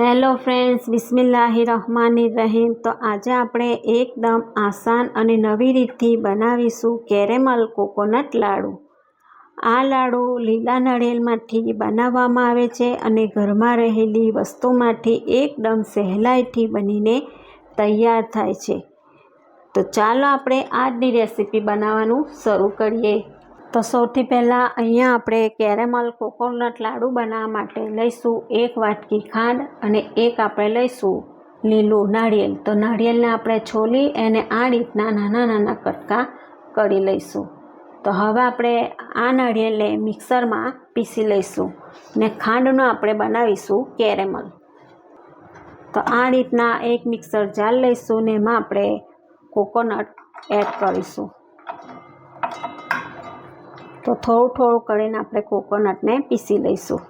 Hello friends બિસ્મિલ્લાહિ રહમાની રહીમ તો આજે આપણે એકદમ આસાન અને નવી રીતથી બનાવીશું કેરેમલ કોકોનટ લાડુ. આ લાડુ લીલા નાળિયેરમાંથી બનાવવામાં આવે છે અને ઘરમાં રહેલી વસ્તુમાંથી એકદમ સહેલાઈથી બનીને તૈયાર થાય છે. તો ચાલો આપણે આજની રેસીપી બનાવવાનું શરૂ કરીએ. તો સૌથી પહેલાં અહીંયા આપણે કેરેમલ, કોકોનટ લાડુ બનાવવા માટે લઈશું એક વાટકી ખાંડ અને એક આપણે લઈશું લીલું નાળિયેર તો નાળિયેરને આપણે છોલી એને આ રીતના નાના નાના કટકા કરી લઈશું. તો હવે આપણે આ નાળિયેરને મિક્સરમાં પીસી લઈશું ને ખાંડનો આપણે બનાવીશું કેરેમલ. તો આ રીતના એક મિક્સર જાર લઈશું ને એમાં આપણે કોકોનટ એડ કરીશું. તો થોડું થોડું કરીને આપણે કોકોનટને પીસી લઈશું.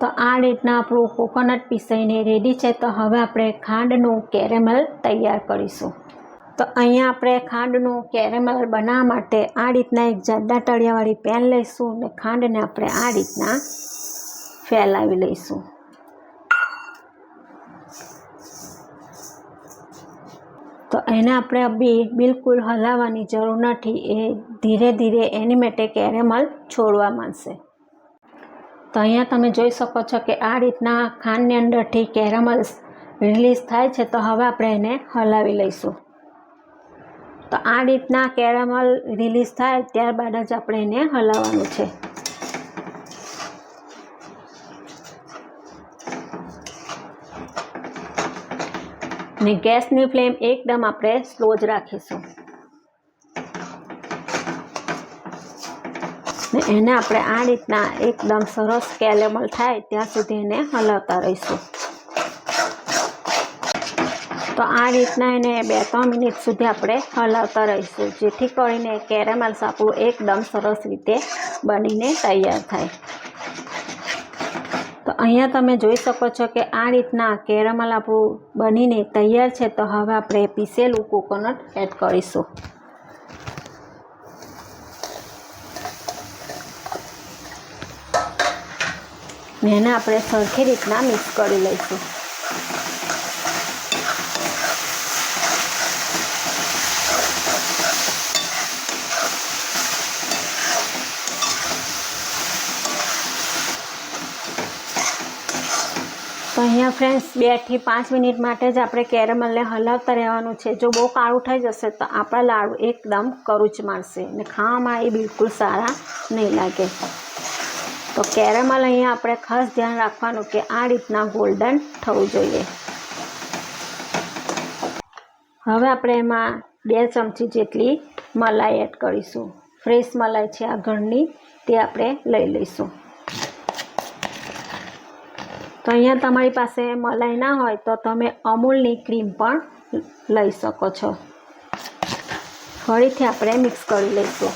તો આ રીતના આપણું કોકોનટ પીસાઈને રેડી છે. તો હવે આપણે ખાંડનું કેરેમલ તૈયાર કરીશું. તો અહીંયા આપણે ખાંડનું કેરેમલ બનાવવા માટે આ રીતના એક જાડા તળિયાવાળી પેન લઈશું અને ખાંડને આપણે આ રીતના ફેલાવી લઈશું. તો એને આપણે બી બિલકુલ હલાવવાની જરૂર નથી. એ ધીરે ધીરે એની માટે કેરેમલ છોડવા માંડશે. તો અહીંયા તમે જોઈ શકો છો કે આ રીતના ખાંડની અંદરથી કેરેમલ્સ રિલીઝ થાય છે, તો હવે આપણે એને હલાવી લઈશું. તો આ રીતના કેરેમલ રિલીઝ થાય ત્યારબાદ જ આપણે એને હલાવવાનું છે. ને ગેસની ફ્લેમ એકદમ આપણે સ્લો જ રાખીશું. ને એને આપણે આ રીતના એકદમ સરસ કેલેમલ થાય ત્યાં સુધી એને હલાવતા રહીશું. તો આ રીતના એને બે ત્રણ મિનિટ સુધી આપણે હલાવતા રહીશું, જેથી કરીને કેરેમલ્સ આપણું એકદમ સરસ રીતે બનીને તૈયાર થાય. અહીંયા તમે જોઈ શકો છો કે આ રીતના કેરમલ આપણું બનીને તૈયાર છે, તો હવે આપણે પીસેલું કોકોનટ એડ કરીશું. એને આપણે સરખી રીતના મિક્સ કરી લઈશું. અહીંયા ફ્રેન્ડ્સ બેથી પાંચ મિનિટ માટે જ આપણે કેરેમલને હલાવતા રહેવાનું છે. જો બહુ કાળું થઈ જશે તો આપણા લાડુ એકદમ કરુચ મારશે અને ખાવામાં એ બિલકુલ સારા નહીં લાગે. તો કેરેમલ અહીંયા આપણે ખાસ ધ્યાન રાખવાનું કે આ રીતના ગોલ્ડન થવું જોઈએ. હવે આપણે એમાં બે ચમચી જેટલી મલાઈ એડ કરીશું. ફ્રેશ મલાઈ છે આ ઘરની, તે આપણે લઈ લઈશું. તો અહીંયા તમારી પાસે મલાઈ ના હોય તો તમે અમૂલની ક્રીમ પણ લઈ શકો છો. ફરીથી આપણે મિક્સ કરી લઈશું.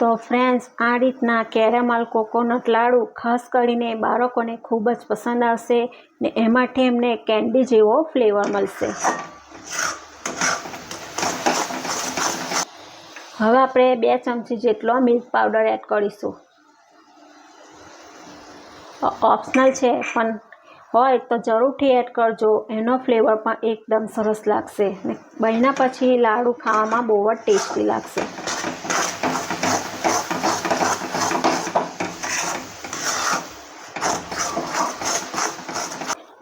તો ફ્રેન્ડ્સ આ રીતના કેરેમલ કોકોનટ લાડુ ખાસ કરીને બાળકોને ખૂબ જ પસંદ આવશે ને એમાંથી એમને કેન્ડી જેવો ફ્લેવર મળશે. હવે આપણે બે ચમચી જેટલો મિલ્ક પાવડર એડ કરીશું. ઓપ્શનલ છે, પણ હોય તો જરૂરથી એડ કરજો. એનો ફ્લેવર પણ એકદમ સરસ લાગશે. ને બન્યા પછી લાડુ ખાવામાં બહુ જ ટેસ્ટી લાગશે.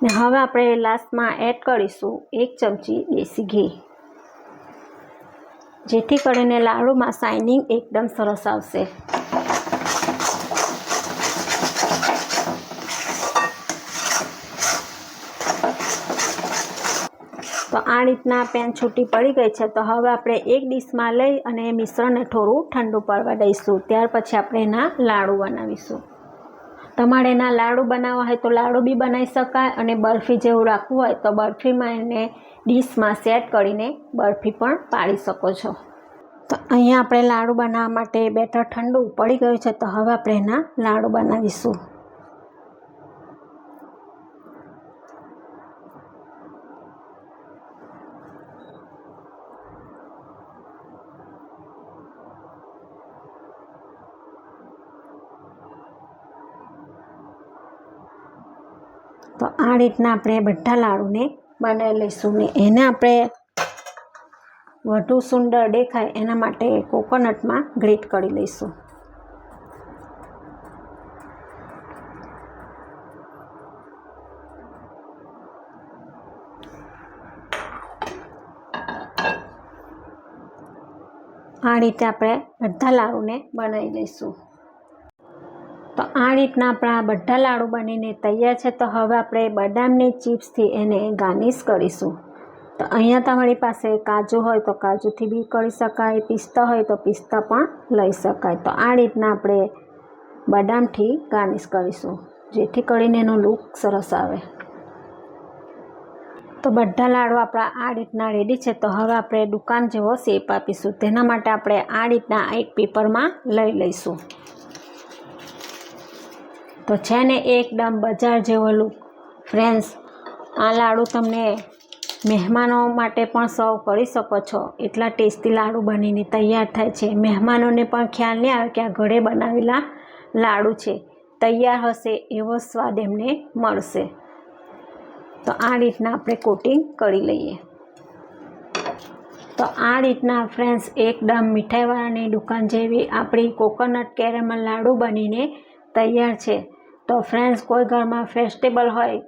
ને હવે આપણે લાસ્ટમાં એડ કરીશું એક ચમચી દેશી ઘી. જેથી કરીને લાડુમાં શાઇનિંગ એકદમ સરસ આવશે. તો આ રીતના પેન છૂટી પડી ગઈ છે, તો હવે આપણે એક ડીશમાં લઈ અને મિશ્રણને થોડું ઠંડુ પડવા દઈશું. ત્યાર પછી આપણે એના લાડુ બનાવીશું. તમારે એના લાડુ બનાવવા હોય તો લાડુ બી બનાવી શકાય અને બરફી જેવું રાખવું હોય તો બરફીમાં એને ડીશમાં સેટ કરીને બરફી પણ પાડી શકો છો. તો અહીંયા આપણે લાડુ બનાવવા માટે બેટર ઠંડુ પડી ગયું છે તો હવે આપણે એના લાડુ બનાવીશું. તો આ રીતના આપણે બધા લાડુને બનાવી લઈશું ને એને આપણે વધુ સુંદર દેખાય એના માટે કોકોનટમાં ગ્રેટ કરી લઈશું. આ રીતે આપણે બધા લાડુને બનાવી લઈશું. આ રીતના આપણા બધા લાડુ બનીને તૈયાર છે, તો હવે આપણે બદામની ચિપ્સથી એને ગાર્નિશ કરીશું. તો અહીંયા તમારી પાસે કાજુ હોય તો કાજુથી બી કરી શકાય, પિસ્તા હોય તો પિસ્તા પણ લઈ શકાય. તો આ રીતના આપણે બદામથી ગાર્નિશ કરીશું, જેથી કરીને એનો લુક સરસ આવે. તો બધા લાડુ આપણા આ રીતના રેડી છે, તો હવે આપણે દુકાન જેવો શેપ આપીશું. તેના માટે આપણે આ રીતના એક પેપરમાં લઈ લઈશું. તો છે ને એકદમ બજાર જેવો લુક ફ્રેન્ડ્સ આ લાડુ તમને મહેમાનો માટે પણ સર્વ કરી શકો છો. એટલા ટેસ્ટી લાડુ બનીને તૈયાર થાય છે. મહેમાનોને પણ ખ્યાલ નહીં આવે કે આ ઘરે બનાવેલા લાડુ છે. તૈયાર હશે એવો સ્વાદ એમને મળશે. તો આ રીતના આપણે કોટિંગ કરી લઈએ. તો આ રીતના ફ્રેન્ડ્સ એકદમ મીઠાઈવાળાની દુકાન જેવી આપણી કોકોનટ કેરેમલ લાડુ બનીને તૈયાર છે. તો ફ્રેન્ડ્સ કોઈ ઘરમાં ફેસ્ટિવલ હોય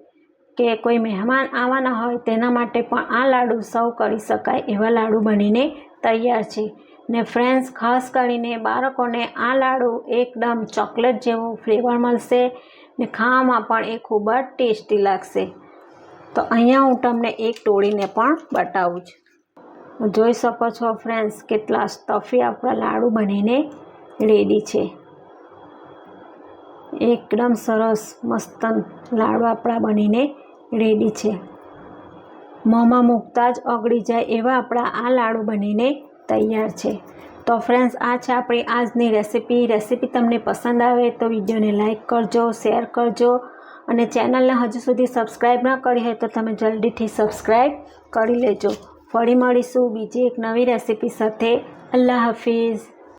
કે કોઈ મહેમાન આવવાના હોય તેના માટે પણ આ લાડુ સર્વ કરી શકાય એવા લાડુ બનીને તૈયાર છે. ને ફ્રેન્ડ્સ ખાસ કરીને બાળકોને આ લાડુ એકદમ ચોકલેટ જેવું ફ્લેવર મળશે ને ખાવામાં પણ એ ખૂબ જ ટેસ્ટી લાગશે. તો અહીંયા હું તમને એક તોડીને પણ બતાવું છું. જોઈ શકો છો ફ્રેન્ડ્સ કેટલા સ્ટફી આપણા લાડુ બનીને રેડી છે. એકદમ સરસ મસ્ત લાડુ આપણા બનીને રેડી છે. મોંમાં મૂકતા જ ઓગળી જાય એવા આપણા આ લાડુ બનીને તૈયાર છે. તો ફ્રેન્ડ્સ આ છે આપણી આજની રેસીપી રેસીપી તમને પસંદ આવે તો વિડીયોને લાઇક કરજો શેર કરજો અને ચેનલને હજુ સુધી સબસ્ક્રાઈબ ન કરી હોય તો તમે જલ્દીથી સબસ્ક્રાઈબ કરી લેજો. ફરી મળીશું બીજી એક નવી રેસીપી સાથે. અલ્લાહ હાફિઝ.